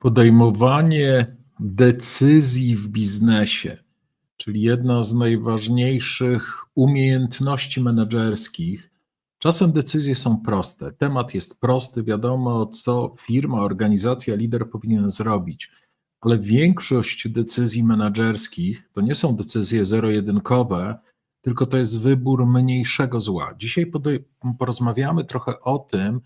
Podejmowanie decyzji w biznesie, czyli jedna z najważniejszych umiejętności menedżerskich. Czasem decyzje są proste, temat jest prosty, wiadomo, co firma, organizacja, lider powinien zrobić, ale większość decyzji menedżerskich to nie są decyzje zero-jedynkowe, tylko to jest wybór mniejszego zła. Dzisiaj porozmawiamy trochę o tym,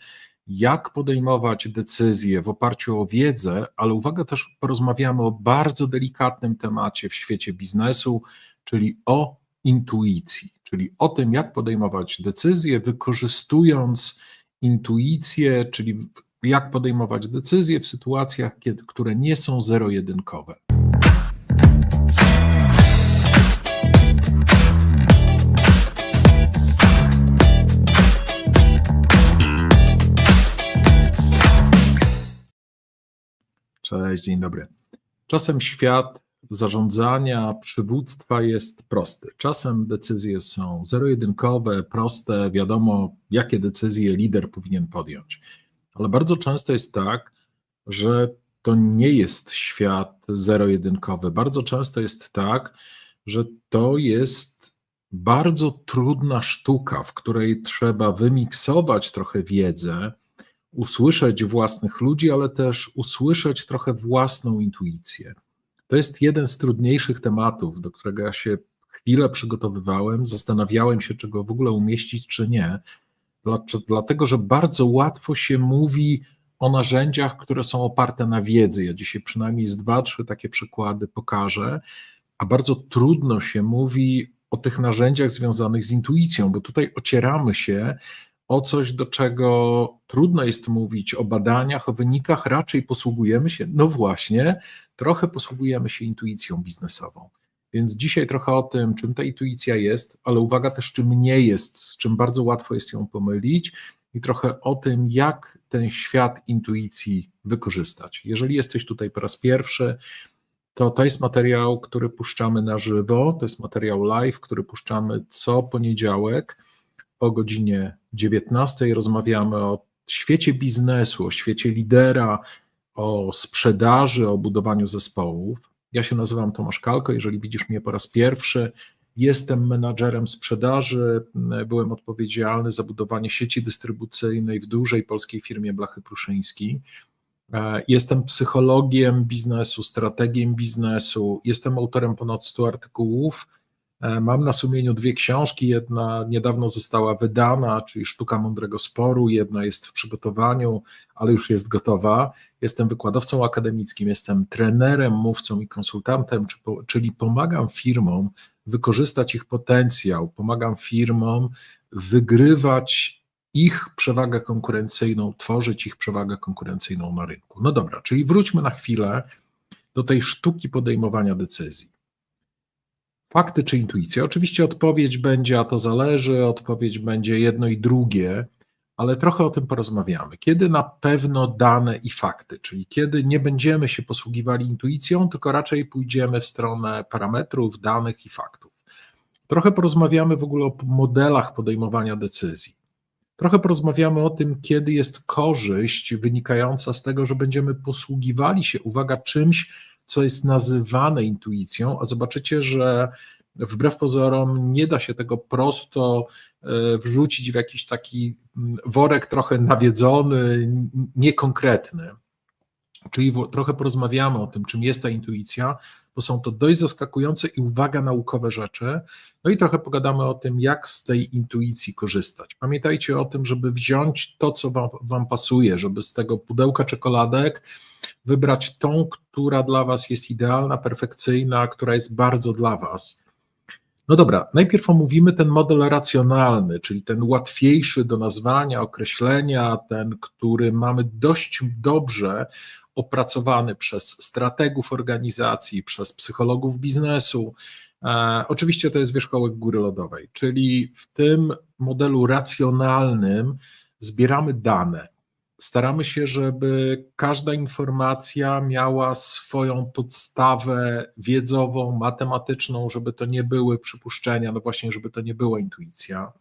jak podejmować decyzje w oparciu o wiedzę, ale uwaga, też porozmawiamy o bardzo delikatnym temacie w świecie biznesu, czyli o intuicji, czyli o tym, jak podejmować decyzje, wykorzystując intuicję, czyli jak podejmować decyzje w sytuacjach, które nie są zero-jedynkowe. Cześć, dzień dobry. Czasem świat zarządzania, przywództwa jest prosty. Czasem decyzje są zero-jedynkowe, proste, wiadomo, jakie decyzje lider powinien podjąć. Ale bardzo często jest tak, że to nie jest świat zero-jedynkowy. Bardzo często jest tak, że to jest bardzo trudna sztuka, w której trzeba wymiksować trochę wiedzę, usłyszeć własnych ludzi, ale też usłyszeć trochę własną intuicję. To jest jeden z trudniejszych tematów, do którego ja się chwilę przygotowywałem, zastanawiałem się, czy go w ogóle umieścić, czy nie, dlatego że bardzo łatwo się mówi o narzędziach, które są oparte na wiedzy. Ja dzisiaj przynajmniej z dwa, trzy takie przykłady pokażę, a bardzo trudno się mówi o tych narzędziach związanych z intuicją, bo tutaj ocieramy się o coś, do czego trudno jest mówić, o badaniach, o wynikach, raczej posługujemy się, no właśnie, trochę posługujemy się intuicją biznesową. Więc dzisiaj trochę o tym, czym ta intuicja jest, ale uwaga też, czym nie jest, z czym bardzo łatwo jest ją pomylić, i trochę o tym, jak ten świat intuicji wykorzystać. Jeżeli jesteś tutaj po raz pierwszy, to to jest materiał, który puszczamy na żywo, to jest materiał live, który puszczamy co poniedziałek o godzinie 19 rozmawiamy o świecie biznesu, o świecie lidera, o sprzedaży, o budowaniu zespołów. Ja się nazywam Tomasz Kalko, jeżeli widzisz mnie po raz pierwszy, jestem menadżerem sprzedaży, byłem odpowiedzialny za budowanie sieci dystrybucyjnej w dużej polskiej firmie Blachy Pruszyński. Jestem psychologiem biznesu, strategiem biznesu, jestem autorem ponad 100 artykułów, E, mam na sumieniu dwie książki. Jedna niedawno została wydana, czyli Sztuka Mądrego Sporu. Jedna jest w przygotowaniu, ale już jest gotowa. Jestem wykładowcą akademickim, jestem trenerem, mówcą i konsultantem, czyli pomagam firmom wykorzystać ich potencjał, pomagam firmom wygrywać ich przewagę konkurencyjną, tworzyć ich przewagę konkurencyjną na rynku. No dobra, czyli wróćmy na chwilę do tej sztuki podejmowania decyzji. Fakty czy intuicja? Oczywiście odpowiedź będzie, a to zależy, odpowiedź będzie jedno i drugie, ale trochę o tym porozmawiamy. Kiedy na pewno dane i fakty, czyli kiedy nie będziemy się posługiwali intuicją, tylko raczej pójdziemy w stronę parametrów, danych i faktów. Trochę porozmawiamy w ogóle o modelach podejmowania decyzji. Trochę porozmawiamy o tym, kiedy jest korzyść wynikająca z tego, że będziemy posługiwali się, uwaga, czymś, co jest nazywane intuicją, a zobaczycie, że wbrew pozorom nie da się tego prosto e, wrzucić w jakiś taki mm, worek trochę nawiedzony, niekonkretny. Czyli trochę porozmawiamy o tym, czym jest ta intuicja, bo są to dość zaskakujące i uwaga naukowe rzeczy. No i trochę pogadamy o tym, jak z tej intuicji korzystać. Pamiętajcie o tym, żeby wziąć to, co wam, wam pasuje, żeby z tego pudełka czekoladek wybrać tą, która dla Was jest idealna, perfekcyjna, która jest bardzo dla Was. No dobra, najpierw omówimy ten model racjonalny, czyli ten łatwiejszy do nazwania, określenia, ten, który mamy dość dobrze opracowany przez strategów organizacji, przez psychologów biznesu. E, oczywiście to jest wierzchołek góry lodowej, czyli w tym modelu racjonalnym zbieramy dane staramy się, żeby każda informacja miała swoją podstawę wiedzową, matematyczną, żeby to nie były przypuszczenia, no właśnie, żeby to nie była intuicja.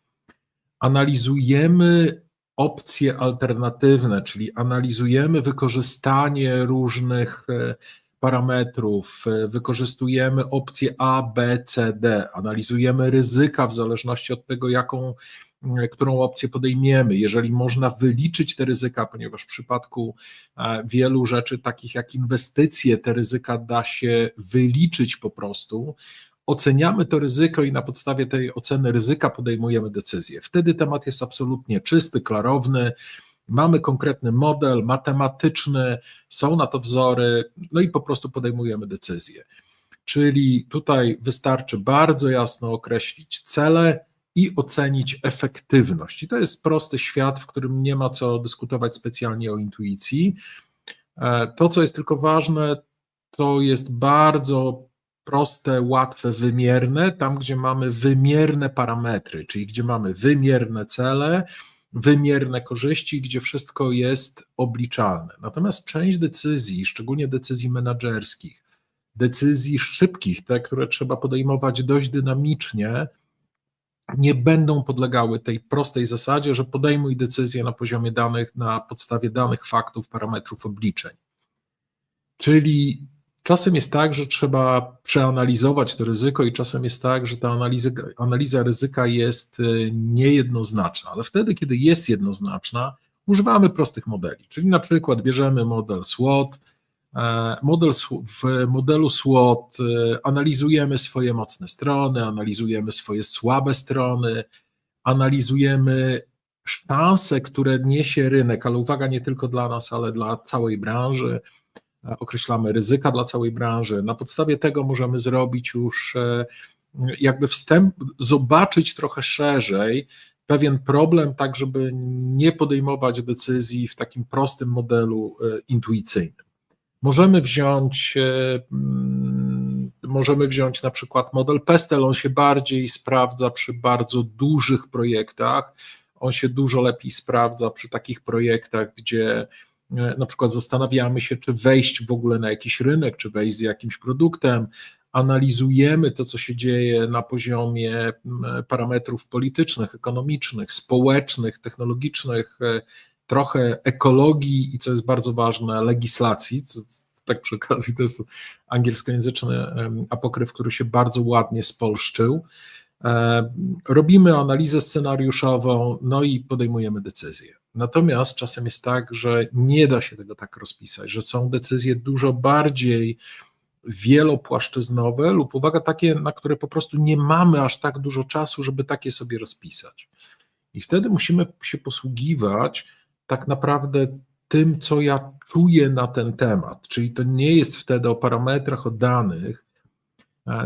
Analizujemy opcje alternatywne, czyli analizujemy wykorzystanie różnych e, parametrów, e, wykorzystujemy opcje A, B, C, D, analizujemy ryzyka w zależności od tego, jaką, którą opcję podejmiemy. Jeżeli można wyliczyć te ryzyka, ponieważ w przypadku e, wielu rzeczy, takich jak inwestycje, te ryzyka da się wyliczyć po prostu, oceniamy to ryzyko i na podstawie tej oceny ryzyka podejmujemy decyzję. Wtedy temat jest absolutnie czysty, klarowny. Mamy konkretny model matematyczny, są na to wzory, no i po prostu podejmujemy decyzję. Czyli tutaj wystarczy bardzo jasno określić cele i ocenić efektywność. I to jest prosty świat, w którym nie ma co dyskutować specjalnie o intuicji. E, to, co jest tylko ważne, to jest bardzo proste, łatwe, wymierne, tam gdzie mamy wymierne parametry, czyli gdzie mamy wymierne cele, wymierne korzyści, gdzie wszystko jest obliczalne. Natomiast część decyzji, szczególnie decyzji menedżerskich, decyzji szybkich, te, które trzeba podejmować dość dynamicznie, nie będą podlegały tej prostej zasadzie, że podejmuj decyzję na poziomie danych, na podstawie danych, faktów, parametrów, obliczeń. Czyli Czasem jest tak, że trzeba przeanalizować to ryzyko, i czasem jest tak, że ta analiza, analiza ryzyka jest e, niejednoznaczna, ale wtedy, kiedy jest jednoznaczna, używamy prostych modeli. Czyli na przykład bierzemy model SWOT. E, model, w modelu SWOT e, analizujemy swoje mocne strony, analizujemy swoje słabe strony, analizujemy szanse, które niesie rynek, ale uwaga, nie tylko dla nas, ale dla całej branży określamy ryzyka dla całej branży. Na podstawie tego możemy zrobić już e, jakby wstęp, zobaczyć trochę szerzej pewien problem, tak żeby nie podejmować decyzji w takim prostym modelu e, intuicyjnym. Możemy wziąć, e, mm, możemy wziąć na przykład model Pestel, on się bardziej sprawdza przy bardzo dużych projektach, on się dużo lepiej sprawdza przy takich projektach, gdzie na przykład zastanawiamy się, czy wejść w ogóle na jakiś rynek, czy wejść z jakimś produktem, analizujemy to, co się dzieje na poziomie parametrów politycznych, ekonomicznych, społecznych, technologicznych, e, trochę ekologii i co jest bardzo ważne, legislacji. Tak przy okazji, to jest angielskojęzyczny apokryf, który się bardzo ładnie spolszczył. E, robimy analizę scenariuszową, no i podejmujemy decyzje. Natomiast czasem jest tak, że nie da się tego tak rozpisać, że są decyzje dużo bardziej wielopłaszczyznowe lub uwaga takie, na które po prostu nie mamy aż tak dużo czasu, żeby takie sobie rozpisać. I wtedy musimy się posługiwać tak naprawdę tym, co ja czuję na ten temat. Czyli to nie jest wtedy o parametrach, o danych,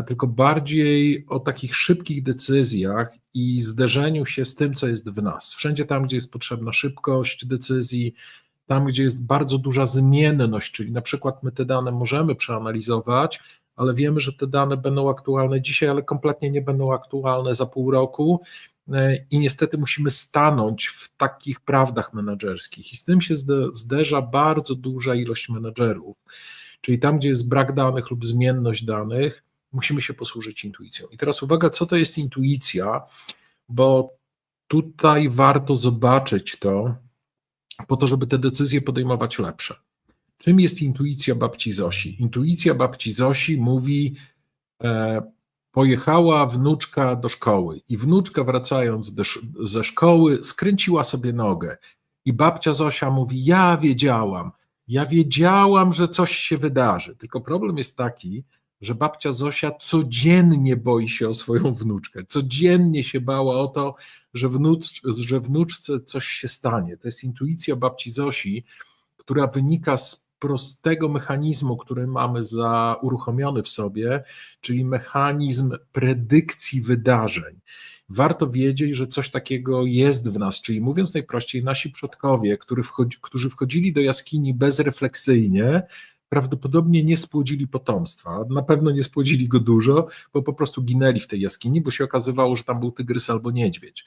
tylko bardziej o takich szybkich decyzjach i zderzeniu się z tym, co jest w nas. Wszędzie tam, gdzie jest potrzebna szybkość decyzji, tam, gdzie jest bardzo duża zmienność, czyli na przykład my te dane możemy przeanalizować, ale wiemy, że te dane będą aktualne dzisiaj, ale kompletnie nie będą aktualne za pół roku. E, I niestety musimy stanąć w takich prawdach menedżerskich, i z tym się zderza bardzo duża ilość menedżerów. Czyli tam, gdzie jest brak danych lub zmienność danych, musimy się posłużyć intuicją. I teraz uwaga, co to jest intuicja, bo tutaj warto zobaczyć to, po to, żeby te decyzje podejmować lepsze. Czym jest intuicja babci Zosi? Intuicja babci Zosi mówi, e, pojechała wnuczka do szkoły i wnuczka wracając do, ze szkoły skręciła sobie nogę i babcia Zosia mówi, ja wiedziałam, ja wiedziałam, że coś się wydarzy. Tylko problem jest taki, że babcia Zosia codziennie boi się o swoją wnuczkę, codziennie się bała o to, że, wnucz, że wnuczce coś się stanie. To jest intuicja babci Zosi, która wynika z prostego mechanizmu, który mamy za uruchomiony w sobie, czyli mechanizm predykcji wydarzeń. Warto wiedzieć, że coś takiego jest w nas, czyli mówiąc najprościej, nasi przodkowie, którzy wchodzili do jaskini bezrefleksyjnie, prawdopodobnie nie spłodzili potomstwa. Na pewno nie spłodzili go dużo, bo po prostu ginęli w tej jaskini, bo się okazywało, że tam był tygrys albo niedźwiedź.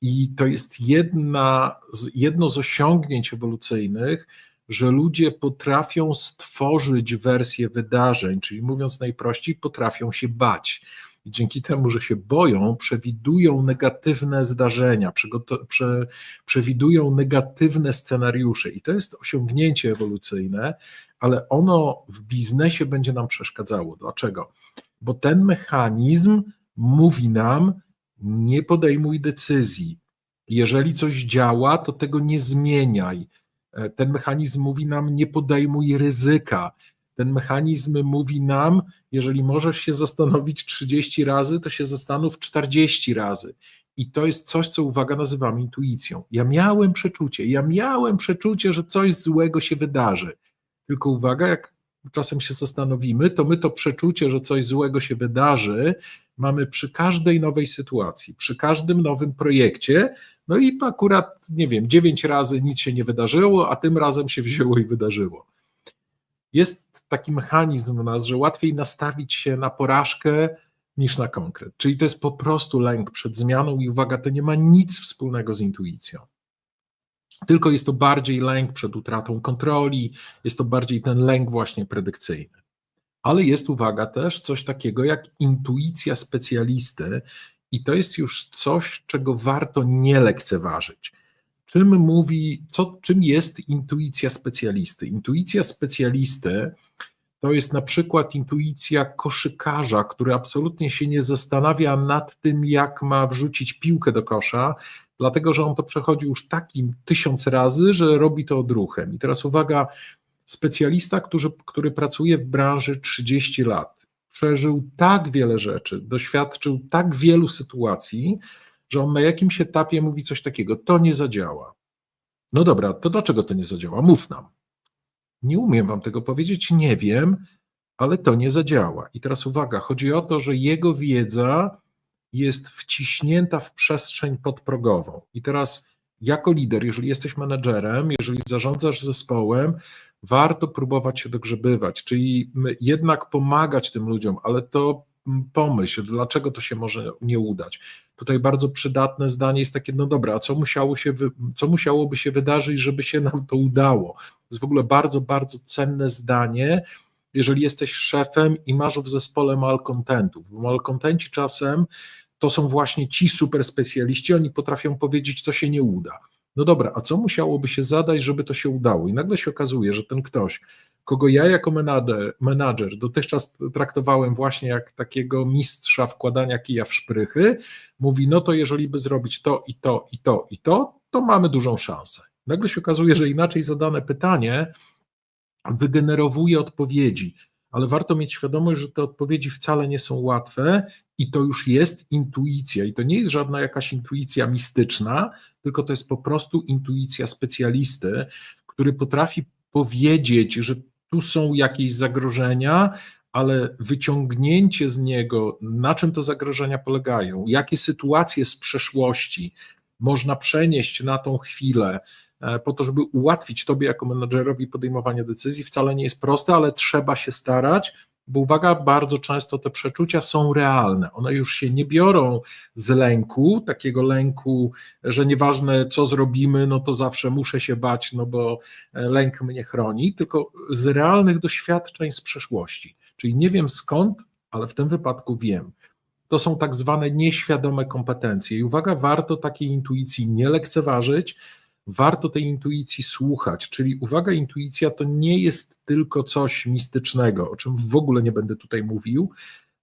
I to jest jedna, jedno z osiągnięć ewolucyjnych, że ludzie potrafią stworzyć wersję wydarzeń, czyli mówiąc najprościej, potrafią się bać. I dzięki temu, że się boją, przewidują negatywne zdarzenia, prze, przewidują negatywne scenariusze. I to jest osiągnięcie ewolucyjne, ale ono w biznesie będzie nam przeszkadzało. Dlaczego? Bo ten mechanizm mówi nam, nie podejmuj decyzji. Jeżeli coś działa, to tego nie zmieniaj. E, ten mechanizm mówi nam, nie podejmuj ryzyka. Ten mechanizm mówi nam, jeżeli możesz się zastanowić 30 razy, to się zastanów 40 razy. I to jest coś, co uwaga nazywam intuicją. Ja miałem przeczucie, ja miałem przeczucie, że coś złego się wydarzy. Tylko uwaga, jak czasem się zastanowimy, to my to przeczucie, że coś złego się wydarzy, mamy przy każdej nowej sytuacji, przy każdym nowym projekcie. No i akurat, nie wiem, dziewięć razy nic się nie wydarzyło, a tym razem się wzięło i wydarzyło. Jest taki mechanizm w nas, że łatwiej nastawić się na porażkę niż na konkret. Czyli to jest po prostu lęk przed zmianą i uwaga, to nie ma nic wspólnego z intuicją tylko jest to bardziej lęk przed utratą kontroli, jest to bardziej ten lęk właśnie predykcyjny. Ale jest, uwaga, też coś takiego jak intuicja specjalisty, i to jest już coś, czego warto nie lekceważyć. Czym mówi, co, czym jest intuicja specjalisty? Intuicja specjalisty to jest na przykład intuicja koszykarza, który absolutnie się nie zastanawia nad tym, jak ma wrzucić piłkę do kosza, dlatego że on to przechodzi już takim tysiąc razy, że robi to odruchem. I teraz uwaga, specjalista, który, który pracuje w branży 30 lat, przeżył tak wiele rzeczy, doświadczył tak wielu sytuacji, że on na jakimś etapie mówi coś takiego: to nie zadziała. No dobra, to dlaczego to nie zadziała? Mów nam. Nie umiem wam tego powiedzieć, nie wiem, ale to nie zadziała. I teraz uwaga, chodzi o to, że jego wiedza jest wciśnięta w przestrzeń podprogową. I teraz, jako lider, jeżeli jesteś menedżerem, jeżeli zarządzasz zespołem, warto próbować się dogrzebywać, czyli jednak pomagać tym ludziom, ale to pomyśl, dlaczego to się może nie udać. Tutaj bardzo przydatne zdanie jest takie, no dobra, a co, musiało się, co musiałoby się wydarzyć, żeby się nam to udało? To jest w ogóle bardzo, bardzo cenne zdanie, jeżeli jesteś szefem i masz w zespole malkontentów, malkontenci czasem to są właśnie ci super specjaliści, oni potrafią powiedzieć, to się nie uda. No dobra, a co musiałoby się zadać, żeby to się udało? I nagle się okazuje, że ten ktoś, kogo ja jako menadżer, menadżer dotychczas traktowałem właśnie jak takiego mistrza wkładania kija w szprychy, mówi, no to jeżeli by zrobić to i to i to i to, to mamy dużą szansę. Nagle się okazuje, że inaczej zadane pytanie wygenerowuje odpowiedzi ale warto mieć świadomość, że te odpowiedzi wcale nie są łatwe i to już jest intuicja. I to nie jest żadna jakaś intuicja mistyczna, tylko to jest po prostu intuicja specjalisty, który potrafi powiedzieć, że tu są jakieś zagrożenia, ale wyciągnięcie z niego, na czym te zagrożenia polegają, jakie sytuacje z przeszłości można przenieść na tą chwilę, E, po to, żeby ułatwić Tobie jako menadżerowi podejmowanie decyzji. Wcale nie jest proste, ale trzeba się starać, bo uwaga, bardzo często te przeczucia są realne. One już się nie biorą z lęku, takiego lęku, że nieważne co zrobimy, no to zawsze muszę się bać, no bo e, lęk mnie chroni, tylko z realnych doświadczeń z przeszłości. Czyli nie wiem skąd, ale w tym wypadku wiem. To są tak zwane nieświadome kompetencje. I uwaga, warto takiej intuicji nie lekceważyć warto tej intuicji słuchać. Czyli uwaga, intuicja to nie jest tylko coś mistycznego, o czym w ogóle nie będę tutaj mówił.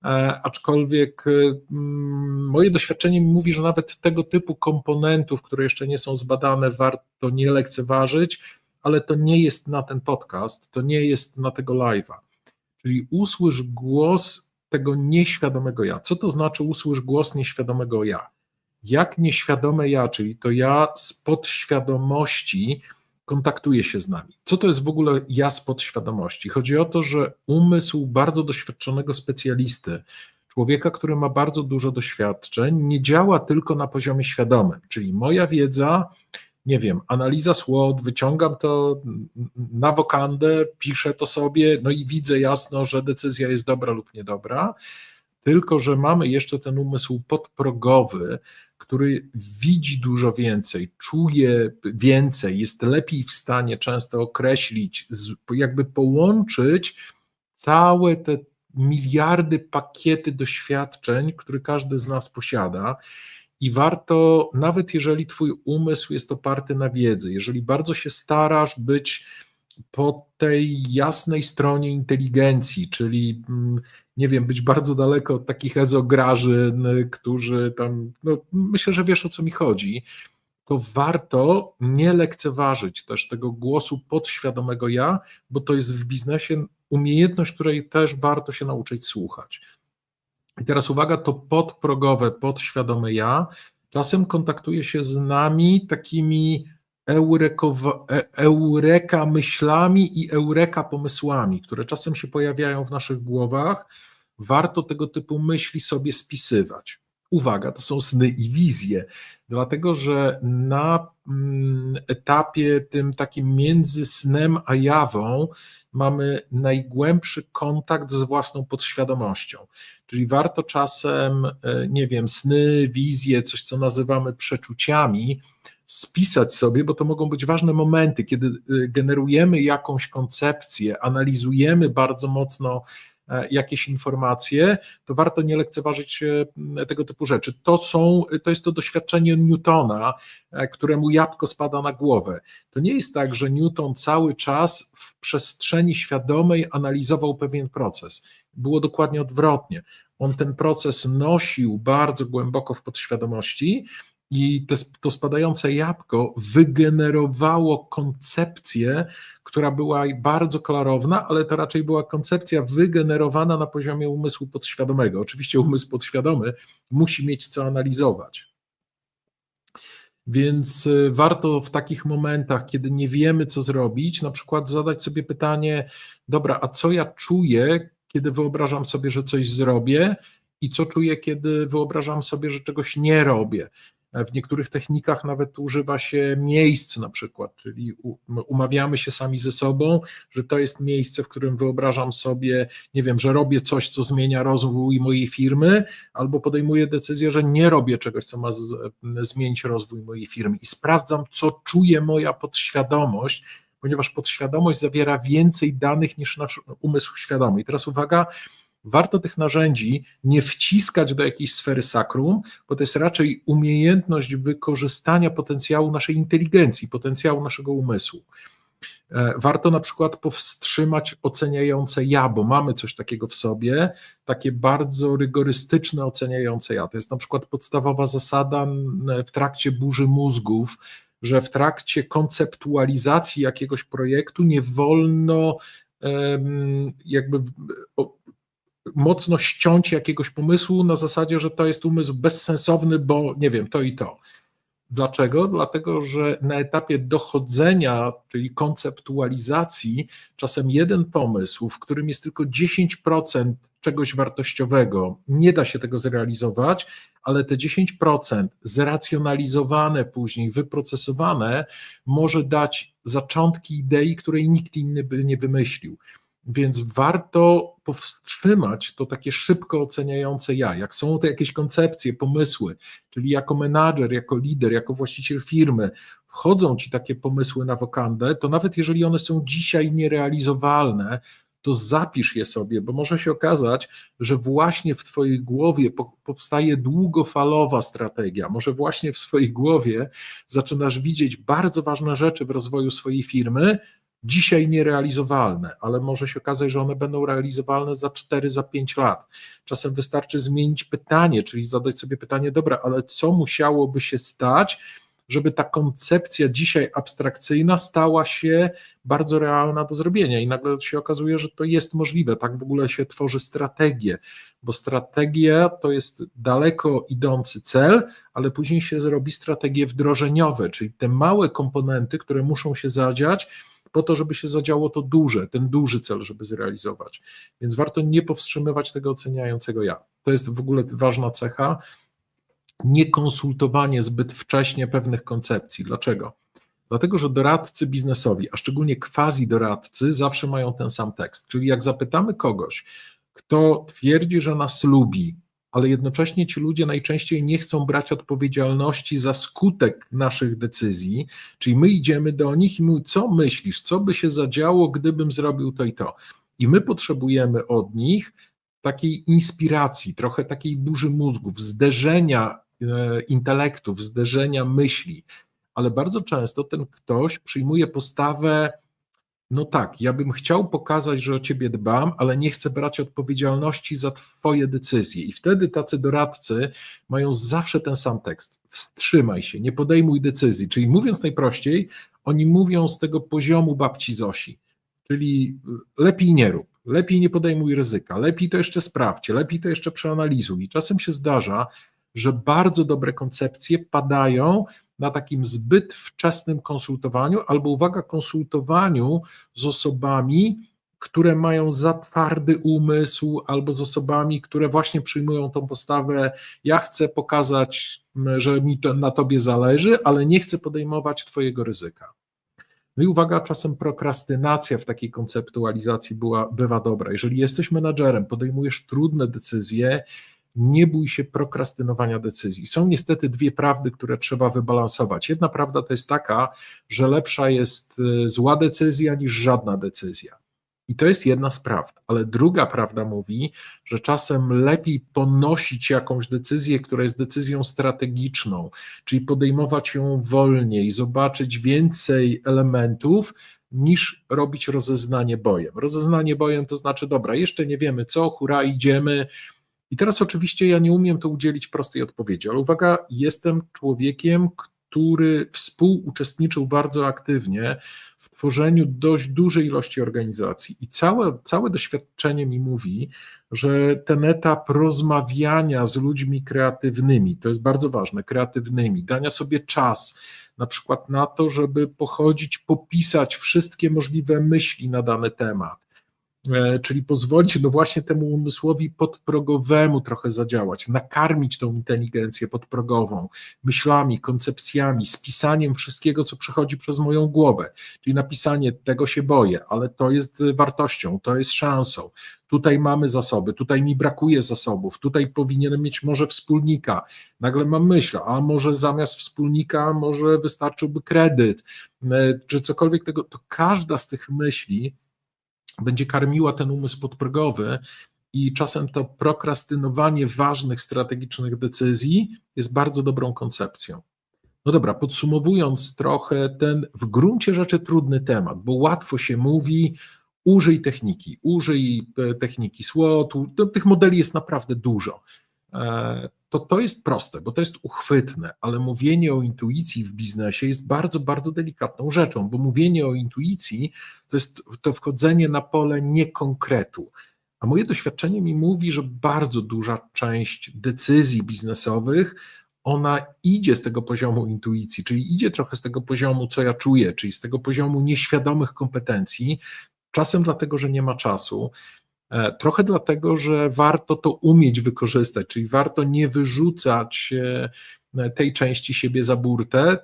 E, aczkolwiek mm, moje doświadczenie mi mówi, że nawet tego typu komponentów, które jeszcze nie są zbadane, warto nie lekceważyć, ale to nie jest na ten podcast, to nie jest na tego live'a. Czyli usłysz głos tego nieświadomego ja. Co to znaczy usłysz głos nieświadomego ja? Jak nieświadome ja, czyli to ja z podświadomości kontaktuje się z nami. Co to jest w ogóle ja z podświadomości? Chodzi o to, że umysł bardzo doświadczonego specjalisty, człowieka, który ma bardzo dużo doświadczeń, nie działa tylko na poziomie świadomym, czyli moja wiedza, nie wiem, analiza słod, wyciągam to na wokandę, piszę to sobie, no i widzę jasno, że decyzja jest dobra lub niedobra, tylko że mamy jeszcze ten umysł podprogowy, który widzi dużo więcej, czuje więcej, jest lepiej w stanie często określić, jakby połączyć całe te miliardy pakiety doświadczeń, które każdy z nas posiada. I warto, nawet jeżeli Twój umysł jest oparty na wiedzy, jeżeli bardzo się starasz być po tej jasnej stronie inteligencji, czyli mm, nie wiem, być bardzo daleko od takich ezograżyn, którzy tam, no myślę, że wiesz o co mi chodzi, to warto nie lekceważyć też tego głosu podświadomego ja, bo to jest w biznesie umiejętność, której też warto się nauczyć słuchać. I teraz uwaga, to podprogowe, podświadome ja czasem kontaktuje się z nami takimi e, eureka myślami i eureka pomysłami, które czasem się pojawiają w naszych głowach. Warto tego typu myśli sobie spisywać. Uwaga, to są sny i wizje, dlatego że na mm, etapie tym takim między snem a jawą mamy najgłębszy kontakt z własną podświadomością. Czyli warto czasem, e, nie wiem, sny, wizje, coś co nazywamy przeczuciami, spisać sobie, bo to mogą być ważne momenty, kiedy e, generujemy jakąś koncepcję, analizujemy bardzo mocno E, jakieś informacje, to warto nie lekceważyć e, tego typu rzeczy. To, są, to jest to doświadczenie Newtona, e, któremu jabłko spada na głowę. To nie jest tak, że Newton cały czas w przestrzeni świadomej analizował pewien proces. Było dokładnie odwrotnie. On ten proces nosił bardzo głęboko w podświadomości, i te, to spadające jabłko wygenerowało koncepcję, która była bardzo klarowna, ale to raczej była koncepcja wygenerowana na poziomie umysłu podświadomego. Oczywiście umysł podświadomy musi mieć co analizować. Więc y, warto w takich momentach, kiedy nie wiemy, co zrobić, na przykład zadać sobie pytanie: Dobra, a co ja czuję, kiedy wyobrażam sobie, że coś zrobię, i co czuję, kiedy wyobrażam sobie, że czegoś nie robię. W niektórych technikach nawet używa się miejsc na przykład, czyli umawiamy się sami ze sobą, że to jest miejsce, w którym wyobrażam sobie, nie wiem, że robię coś, co zmienia rozwój mojej firmy, albo podejmuję decyzję, że nie robię czegoś, co ma zmienić rozwój mojej firmy i sprawdzam, co czuje moja podświadomość, ponieważ podświadomość zawiera więcej danych niż nasz umysł świadomy. I teraz uwaga, warto tych narzędzi nie wciskać do jakiejś sfery sakrum, bo to jest raczej umiejętność wykorzystania potencjału naszej inteligencji, potencjału naszego umysłu. E, warto na przykład powstrzymać oceniające ja, bo mamy coś takiego w sobie, takie bardzo rygorystyczne oceniające ja. To jest na przykład podstawowa zasada w trakcie burzy mózgów, że w trakcie konceptualizacji jakiegoś projektu nie wolno jakby mocno ściąć jakiegoś pomysłu na zasadzie, że to jest umysł bezsensowny, bo nie wiem, to i to. Dlaczego? Dlatego, że na etapie dochodzenia, czyli konceptualizacji, czasem jeden pomysł, w którym jest tylko 10% czegoś wartościowego, nie da się tego zrealizować, ale te 10% zracjonalizowane później, wyprocesowane, może dać zaczątki idei, której nikt inny by nie wymyślił. Więc warto powstrzymać to takie szybko oceniające ja. Jak są to jakieś koncepcje, pomysły, czyli jako menadżer, jako lider, jako właściciel firmy, wchodzą ci takie pomysły na wokandę, to nawet jeżeli one są dzisiaj nierealizowalne, to zapisz je sobie, bo może się okazać, że właśnie w Twojej głowie powstaje długofalowa strategia. Może właśnie w swojej głowie zaczynasz widzieć bardzo ważne rzeczy w rozwoju swojej firmy, dzisiaj nierealizowalne, ale może się okazać, że one będą realizowalne za 4, za 5 lat. Czasem wystarczy zmienić pytanie, czyli zadać sobie pytanie, dobra, ale co musiałoby się stać, żeby ta koncepcja dzisiaj abstrakcyjna stała się bardzo realna do zrobienia i nagle się okazuje, że to jest możliwe. Tak w ogóle się tworzy strategię, bo strategia to jest daleko idący cel, ale później się zrobi strategie wdrożeniowe, czyli te małe komponenty, które muszą się zadziać, po to, żeby się zadziało to duże, ten duży cel, żeby zrealizować. Więc warto nie powstrzymywać tego oceniającego ja. To jest w ogóle ważna cecha. Nie konsultowanie zbyt wcześnie pewnych koncepcji. Dlaczego? Dlatego, że doradcy biznesowi, a szczególnie quasi doradcy, zawsze mają ten sam tekst. Czyli jak zapytamy kogoś, kto twierdzi, że nas lubi, ale jednocześnie ci ludzie najczęściej nie chcą brać odpowiedzialności za skutek naszych decyzji, czyli my idziemy do nich i mówimy, co myślisz, co by się zadziało, gdybym zrobił to i to. I my potrzebujemy od nich takiej inspiracji, trochę takiej burzy mózgów, zderzenia e, intelektów, zderzenia myśli, ale bardzo często ten ktoś przyjmuje postawę no tak, ja bym chciał pokazać, że o ciebie dbam, ale nie chcę brać odpowiedzialności za twoje decyzje. I wtedy tacy doradcy mają zawsze ten sam tekst. Wstrzymaj się, nie podejmuj decyzji. Czyli mówiąc najprościej, oni mówią z tego poziomu babci Zosi. Czyli lepiej nie rób, lepiej nie podejmuj ryzyka, lepiej to jeszcze sprawdź, lepiej to jeszcze przeanalizuj. I czasem się zdarza, że bardzo dobre koncepcje padają na takim zbyt wczesnym konsultowaniu, albo uwaga, konsultowaniu z osobami, które mają za twardy umysł, albo z osobami, które właśnie przyjmują tą postawę: Ja chcę pokazać, że mi to, na tobie zależy, ale nie chcę podejmować Twojego ryzyka. No i uwaga, czasem prokrastynacja w takiej konceptualizacji była, bywa dobra. Jeżeli jesteś menadżerem, podejmujesz trudne decyzje, nie bój się prokrastynowania decyzji. Są niestety dwie prawdy, które trzeba wybalansować. Jedna prawda to jest taka, że lepsza jest y, zła decyzja niż żadna decyzja. I to jest jedna z prawd, ale druga prawda mówi, że czasem lepiej ponosić jakąś decyzję, która jest decyzją strategiczną, czyli podejmować ją wolniej, zobaczyć więcej elementów, niż robić rozeznanie bojem. Rozeznanie bojem to znaczy, dobra, jeszcze nie wiemy co, hura, idziemy, i teraz oczywiście ja nie umiem to udzielić prostej odpowiedzi, ale uwaga, jestem człowiekiem, który współuczestniczył bardzo aktywnie w tworzeniu dość dużej ilości organizacji. I całe, całe doświadczenie mi mówi, że ten etap rozmawiania z ludźmi kreatywnymi, to jest bardzo ważne, kreatywnymi, dania sobie czas, na przykład na to, żeby pochodzić, popisać wszystkie możliwe myśli na dany temat czyli pozwolić no właśnie temu umysłowi podprogowemu trochę zadziałać, nakarmić tą inteligencję podprogową myślami, koncepcjami, spisaniem wszystkiego, co przechodzi przez moją głowę, czyli napisanie tego się boję, ale to jest wartością, to jest szansą. Tutaj mamy zasoby, tutaj mi brakuje zasobów, tutaj powinienem mieć może wspólnika. Nagle mam myśl, a może zamiast wspólnika, może wystarczyłby kredyt, e, czy cokolwiek tego, to każda z tych myśli będzie karmiła ten umysł podprogowy i czasem to prokrastynowanie ważnych strategicznych decyzji jest bardzo dobrą koncepcją. No dobra, podsumowując trochę ten w gruncie rzeczy trudny temat, bo łatwo się mówi, użyj techniki, użyj e, techniki SWOT, tych modeli jest naprawdę dużo. To to jest proste, bo to jest uchwytne, ale mówienie o intuicji w biznesie jest bardzo, bardzo delikatną rzeczą, bo mówienie o intuicji to jest to wchodzenie na pole niekonkretu. A moje doświadczenie mi mówi, że bardzo duża część decyzji biznesowych ona idzie z tego poziomu intuicji, czyli idzie trochę z tego poziomu, co ja czuję, czyli z tego poziomu nieświadomych kompetencji, czasem dlatego, że nie ma czasu, trochę dlatego, że warto to umieć wykorzystać, czyli warto nie wyrzucać e, tej części siebie za burtę,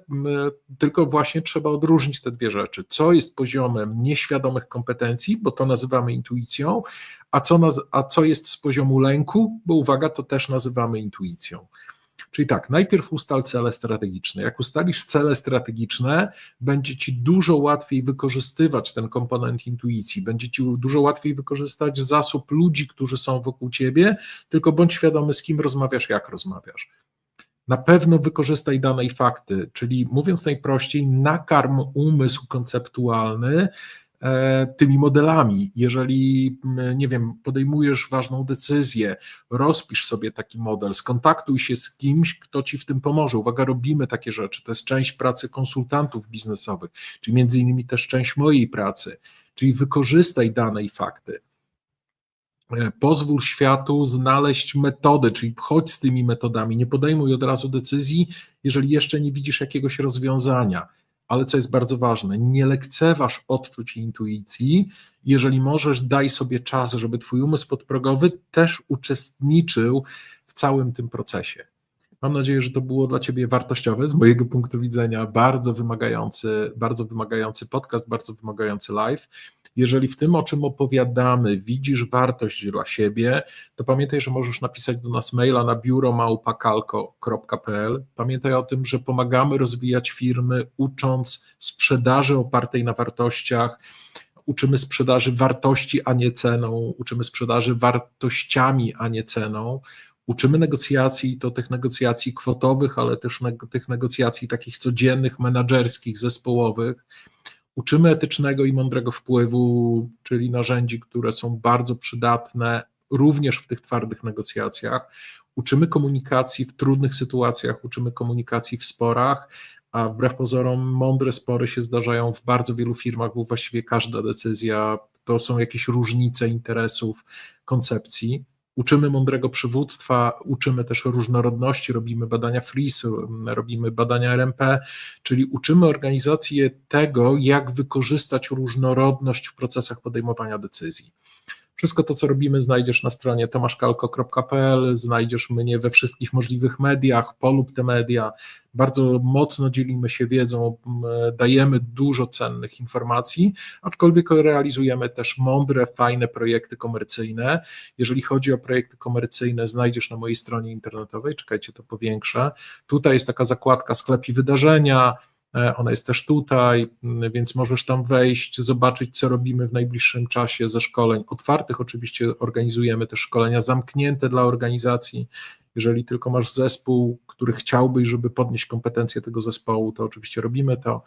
tylko właśnie trzeba odróżnić te dwie rzeczy. Co jest poziomem nieświadomych kompetencji, bo to nazywamy intuicją, a co, naz- a co jest z poziomu lęku, bo uwaga, to też nazywamy intuicją. Czyli tak, najpierw ustal cele strategiczne. Jak ustalisz cele strategiczne, będzie ci dużo łatwiej wykorzystywać ten komponent intuicji, będzie ci dużo łatwiej wykorzystać zasób ludzi, którzy są wokół ciebie, tylko bądź świadomy, z kim rozmawiasz, jak rozmawiasz. Na pewno wykorzystaj dane i fakty, czyli mówiąc najprościej, nakarm umysł konceptualny tymi modelami. Jeżeli, nie wiem, podejmujesz ważną decyzję, rozpisz sobie taki model, skontaktuj się z kimś, kto ci w tym pomoże. Uwaga, robimy takie rzeczy. To jest część pracy konsultantów biznesowych, czyli między innymi też część mojej pracy. Czyli wykorzystaj dane i fakty. E, pozwól światu znaleźć metody, czyli chodź z tymi metodami. Nie podejmuj od razu decyzji, jeżeli jeszcze nie widzisz jakiegoś rozwiązania ale co jest bardzo ważne, nie lekceważ odczuć i intuicji. Jeżeli możesz, daj sobie czas, żeby twój umysł podprogowy też uczestniczył w całym tym procesie. Mam nadzieję, że to było dla Ciebie wartościowe, z mojego punktu widzenia bardzo wymagający, bardzo wymagający podcast, bardzo wymagający live. Jeżeli w tym, o czym opowiadamy, widzisz wartość dla siebie, to pamiętaj, że możesz napisać do nas maila na biuromałpakalko.pl. Pamiętaj o tym, że pomagamy rozwijać firmy, ucząc sprzedaży opartej na wartościach, uczymy sprzedaży wartości, a nie ceną, uczymy sprzedaży wartościami, a nie ceną. Uczymy negocjacji, to tych negocjacji kwotowych, ale też tych negocjacji takich codziennych, menedżerskich, zespołowych. Uczymy etycznego i mądrego wpływu, czyli narzędzi, które są bardzo przydatne również w tych twardych negocjacjach. Uczymy komunikacji w trudnych sytuacjach, uczymy komunikacji w sporach, a wbrew pozorom mądre spory się zdarzają w bardzo wielu firmach, bo właściwie każda decyzja to są jakieś różnice interesów, koncepcji. Uczymy mądrego przywództwa, uczymy też różnorodności, robimy badania FRIS, robimy badania RMP, czyli uczymy organizację tego, jak wykorzystać różnorodność w procesach podejmowania decyzji. Wszystko to, co robimy, znajdziesz na stronie tomaszkalko.pl, znajdziesz mnie we wszystkich możliwych mediach, polub te media. Bardzo mocno dzielimy się wiedzą, dajemy dużo cennych informacji, aczkolwiek realizujemy też mądre, fajne projekty komercyjne. Jeżeli chodzi o projekty komercyjne, znajdziesz na mojej stronie internetowej, czekajcie, to powiększę. Tutaj jest taka zakładka sklep i wydarzenia, ona jest też tutaj, więc możesz tam wejść, zobaczyć, co robimy w najbliższym czasie ze szkoleń otwartych. Oczywiście organizujemy też szkolenia zamknięte dla organizacji. Jeżeli tylko masz zespół, który chciałbyś, żeby podnieść kompetencje tego zespołu, to oczywiście robimy to.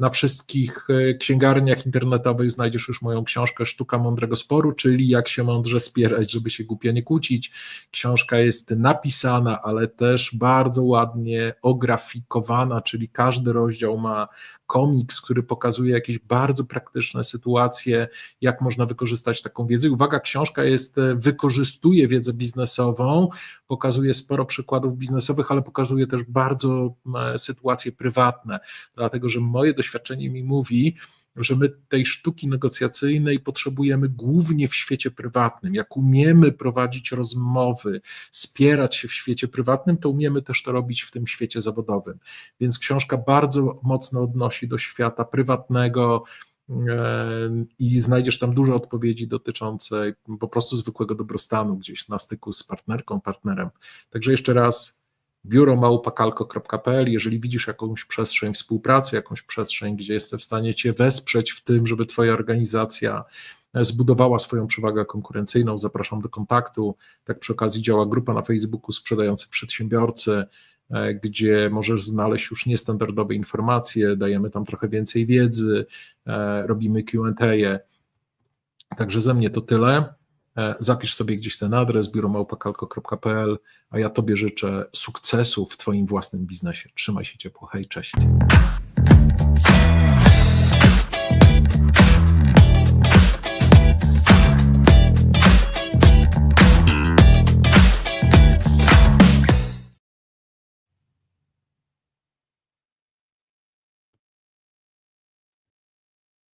Na wszystkich księgarniach internetowych znajdziesz już moją książkę Sztuka Mądrego Sporu, czyli jak się mądrze spierać, żeby się głupio nie kłócić. Książka jest napisana, ale też bardzo ładnie ografikowana, czyli każdy rozdział ma komiks, który pokazuje jakieś bardzo praktyczne sytuacje, jak można wykorzystać taką wiedzę. Uwaga, książka jest, wykorzystuje wiedzę biznesową, pokazuje sporo przykładów biznesowych, ale pokazuje też bardzo sytuacje prywatne, dlatego że moje doświadczenie mi mówi, że my tej sztuki negocjacyjnej potrzebujemy głównie w świecie prywatnym. Jak umiemy prowadzić rozmowy, spierać się w świecie prywatnym, to umiemy też to robić w tym świecie zawodowym. Więc książka bardzo mocno odnosi do świata prywatnego, i znajdziesz tam dużo odpowiedzi dotyczące po prostu zwykłego dobrostanu gdzieś na styku z partnerką, partnerem. Także jeszcze raz biuromałpakalko.pl, jeżeli widzisz jakąś przestrzeń współpracy, jakąś przestrzeń, gdzie jestem w stanie Cię wesprzeć w tym, żeby Twoja organizacja zbudowała swoją przewagę konkurencyjną, zapraszam do kontaktu. Tak przy okazji działa grupa na Facebooku sprzedający przedsiębiorcy, gdzie możesz znaleźć już niestandardowe informacje, dajemy tam trochę więcej wiedzy, robimy Q&A. Także ze mnie to tyle. Zapisz sobie gdzieś ten adres biuromałpakalko.pl, a ja Tobie życzę sukcesu w Twoim własnym biznesie. Trzymaj się ciepło, hej, cześć.